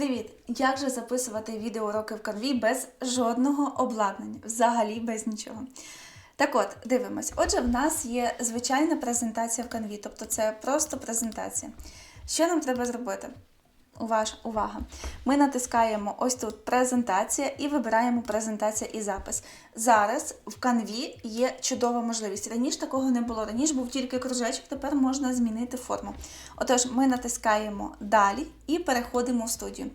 Привіт! Як же записувати відеоуроки в канві без жодного обладнання, взагалі без нічого. Так от, дивимось. Отже, в нас є звичайна презентація в канві, тобто це просто презентація. Що нам треба зробити? Уваж, увага! Ми натискаємо ось тут презентація і вибираємо презентація і запис. Зараз в канві є чудова можливість. Раніше такого не було. Раніше був тільки кружечок, тепер можна змінити форму. Отож, ми натискаємо далі і переходимо в студію.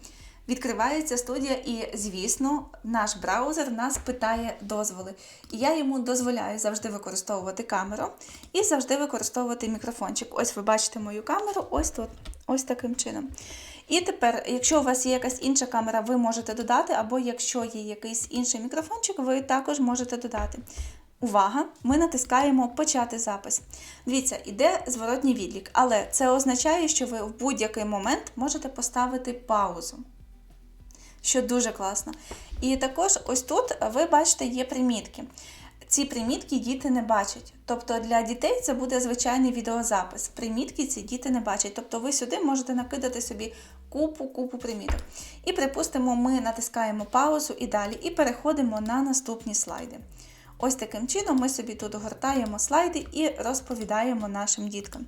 Відкривається студія, і, звісно, наш браузер нас питає дозволи. І я йому дозволяю завжди використовувати камеру і завжди використовувати мікрофончик. Ось ви бачите мою камеру, ось тут, ось таким чином. І тепер, якщо у вас є якась інша камера, ви можете додати, або якщо є якийсь інший мікрофончик, ви також можете додати. Увага! Ми натискаємо Почати запис. Дивіться, іде зворотній відлік, але це означає, що ви в будь-який момент можете поставити паузу що дуже класно. І також ось тут ви бачите є примітки. Ці примітки діти не бачать. Тобто для дітей це буде звичайний відеозапис. Примітки ці діти не бачать. Тобто ви сюди можете накидати собі купу-купу приміток. І припустимо, ми натискаємо паузу і далі, і переходимо на наступні слайди. Ось таким чином ми собі тут гортаємо слайди і розповідаємо нашим діткам.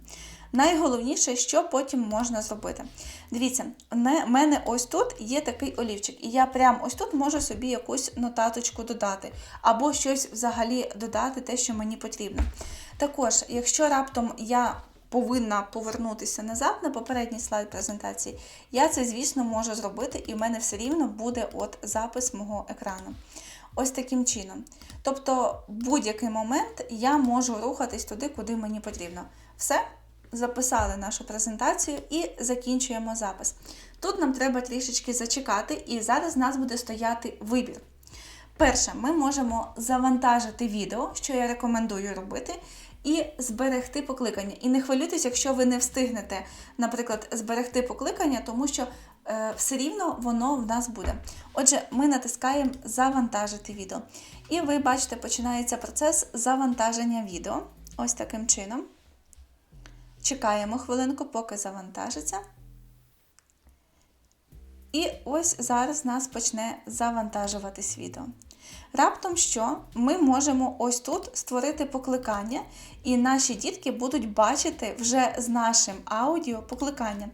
Найголовніше, що потім можна зробити. Дивіться, в мене ось тут є такий олівчик, і я прямо ось тут можу собі якусь нотаточку додати, або щось взагалі додати, те, що мені потрібно. Також, якщо раптом я повинна повернутися назад на попередній слайд презентації, я це, звісно, можу зробити, і в мене все рівно буде от запис мого екрану. Ось таким чином. Тобто, в будь-який момент я можу рухатись туди, куди мені потрібно. Все, записали нашу презентацію і закінчуємо запис. Тут нам треба трішечки зачекати, і зараз в нас буде стояти вибір. Перше, ми можемо завантажити відео, що я рекомендую робити, і зберегти покликання. І не хвилюйтесь, якщо ви не встигнете, наприклад, зберегти покликання, тому що е, все рівно воно в нас буде. Отже, ми натискаємо Завантажити відео. І ви бачите, починається процес завантаження відео. Ось таким чином. Чекаємо хвилинку, поки завантажиться. І ось зараз нас почне завантажуватись відео. Раптом що ми можемо ось тут створити покликання, і наші дітки будуть бачити вже з нашим аудіо покликання.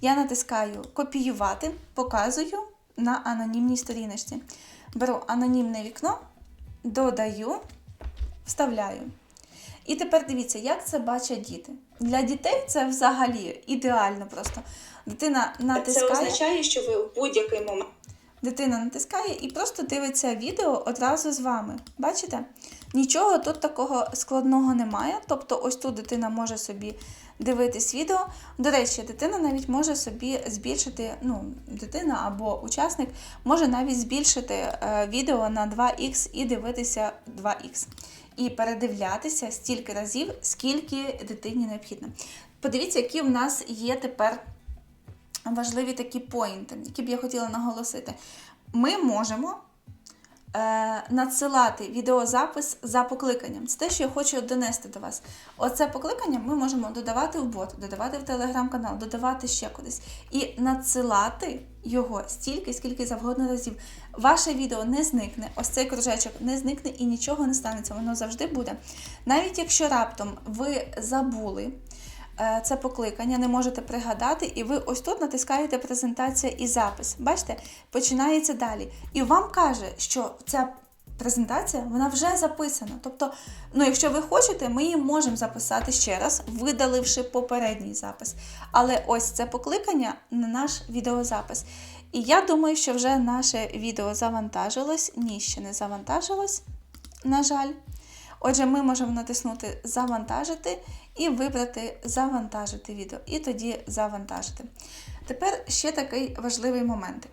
Я натискаю Копіювати, показую на анонімній сторіночці. Беру анонімне вікно, додаю, вставляю. І тепер дивіться, як це бачать діти. Для дітей це взагалі ідеально просто. Дитина натискає. Це означає, що ви в будь-який момент. Дитина натискає і просто дивиться відео одразу з вами. Бачите? Нічого тут такого складного немає. Тобто, ось тут дитина може собі дивитись відео. До речі, дитина навіть може собі збільшити, ну, дитина або учасник може навіть збільшити е, відео на 2х і дивитися 2х. І передивлятися стільки разів, скільки дитині необхідно. Подивіться, які в нас є тепер важливі такі поінти, які б я хотіла наголосити. Ми можемо надсилати відеозапис за покликанням. Це те, що я хочу донести до вас. Оце покликання ми можемо додавати в бот, додавати в телеграм-канал, додавати ще кудись. І надсилати його стільки, скільки завгодно разів. Ваше відео не зникне, ось цей кружечок не зникне і нічого не станеться, воно завжди буде. Навіть якщо раптом ви забули. Е, це покликання, не можете пригадати, і ви ось тут натискаєте презентація і запис. Бачите, починається далі. І вам каже, що ця презентація вона вже записана. Тобто, ну, якщо ви хочете, ми її можемо записати ще раз, видаливши попередній запис. Але ось це покликання на наш відеозапис. І я думаю, що вже наше відео завантажилось. Ні, ще не завантажилось, на жаль. Отже, ми можемо натиснути Завантажити і вибрати Завантажити відео, і тоді завантажити. Тепер ще такий важливий момент.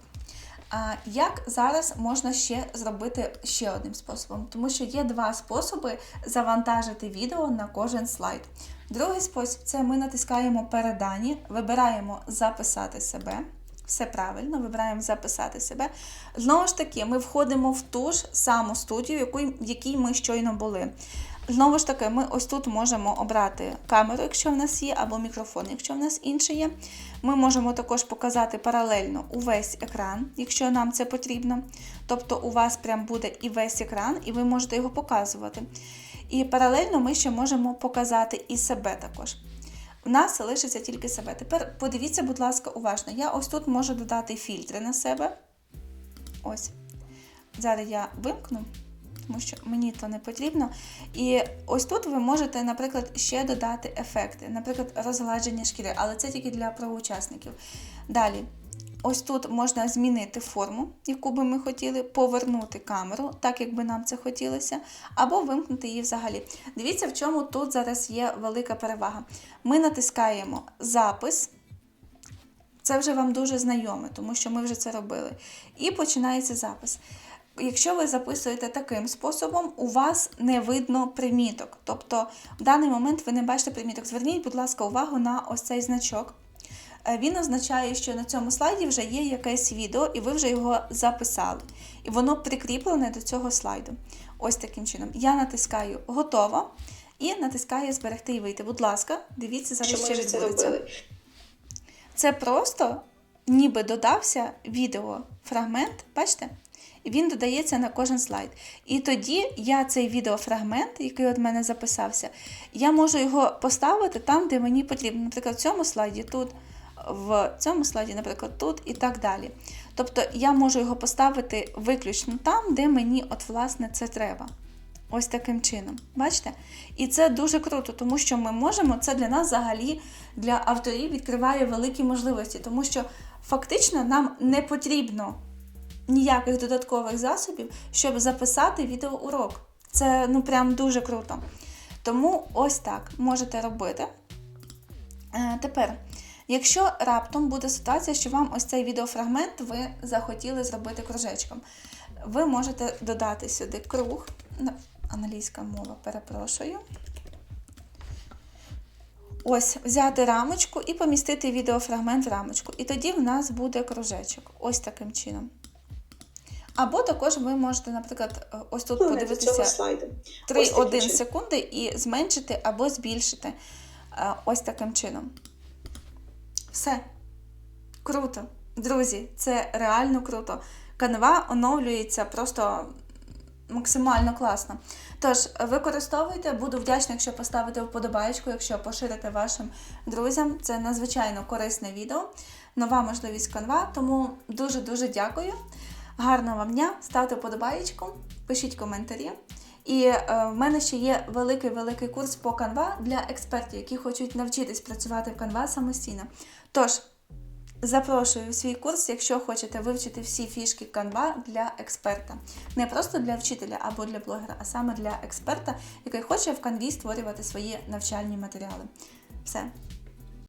Як зараз можна ще зробити ще одним способом? Тому що є два способи завантажити відео на кожен слайд. Другий спосіб це ми натискаємо передані, вибираємо Записати себе. Все правильно, вибираємо записати себе. Знову ж таки, ми входимо в ту ж саму студію, в якій ми щойно були. Знову ж таки, ми ось тут можемо обрати камеру, якщо в нас є, або мікрофон, якщо в нас інший є. Ми можемо також показати паралельно увесь екран, якщо нам це потрібно. Тобто у вас прям буде і весь екран, і ви можете його показувати. І паралельно ми ще можемо показати і себе також. У нас залишиться тільки себе. Тепер подивіться, будь ласка, уважно. Я ось тут можу додати фільтри на себе. Ось. Зараз я вимкну, тому що мені то не потрібно. І ось тут ви можете, наприклад, ще додати ефекти, наприклад, розгладження шкіри, але це тільки для правоучасників. Далі. Ось тут можна змінити форму, яку би ми хотіли, повернути камеру, так як би нам це хотілося, або вимкнути її взагалі. Дивіться, в чому тут зараз є велика перевага. Ми натискаємо запис. Це вже вам дуже знайоме, тому що ми вже це робили. І починається запис. Якщо ви записуєте таким способом, у вас не видно приміток. Тобто в даний момент ви не бачите приміток. Зверніть, будь ласка, увагу на ось цей значок. Е, Він означає, що на цьому слайді вже є якесь відео, і ви вже його записали. І воно прикріплене до цього слайду. Ось таким чином. Я натискаю готово і натискаю зберегти і вийти. Будь ласка, дивіться зараз, що відбудеться. Це просто ніби додався відеофрагмент, бачите? І він додається на кожен слайд. І тоді я цей відеофрагмент, який від мене записався, я можу його поставити там, де мені потрібно. Наприклад, в цьому слайді тут, в цьому слайді, наприклад, тут і так далі. Тобто я можу його поставити виключно там, де мені от власне це треба. Ось таким чином. Бачите? І це дуже круто, тому що ми можемо, це для нас взагалі, для авторів відкриває великі можливості, тому що фактично нам не потрібно ніяких додаткових засобів, щоб записати відеоурок. Це ну прям дуже круто. Тому ось так можете робити. Е, Тепер, якщо раптом буде ситуація, що вам ось цей відеофрагмент ви захотіли зробити кружечком, ви можете додати сюди круг, англійська мова, перепрошую. Ось взяти рамочку і помістити відеофрагмент в рамочку. І тоді в нас буде кружечок. Ось таким чином. Або також ви можете, наприклад, е, ось тут Ну, подивитися слайду. Ось таким 3-1 секунди і зменшити або збільшити е, ось таким чином. Все. Круто. Друзі, це реально круто. Канва оновлюється просто максимально класно. Тож, використовуйте, буду вдячна, якщо поставите вподобайку, якщо поширите вашим друзям. Це надзвичайно корисне відео, нова можливість канва. Тому дуже-дуже дякую. Гарного вам дня, ставте вподобаєчку, пишіть коментарі. І е, в мене ще є великий-великий курс по Canva для експертів, які хочуть навчитись працювати в Canva самостійно. Тож, запрошую в свій курс, якщо хочете вивчити всі фішки Canva для експерта. Не просто для вчителя або для блогера, а саме для експерта, який хоче в Canva створювати свої навчальні матеріали. Все.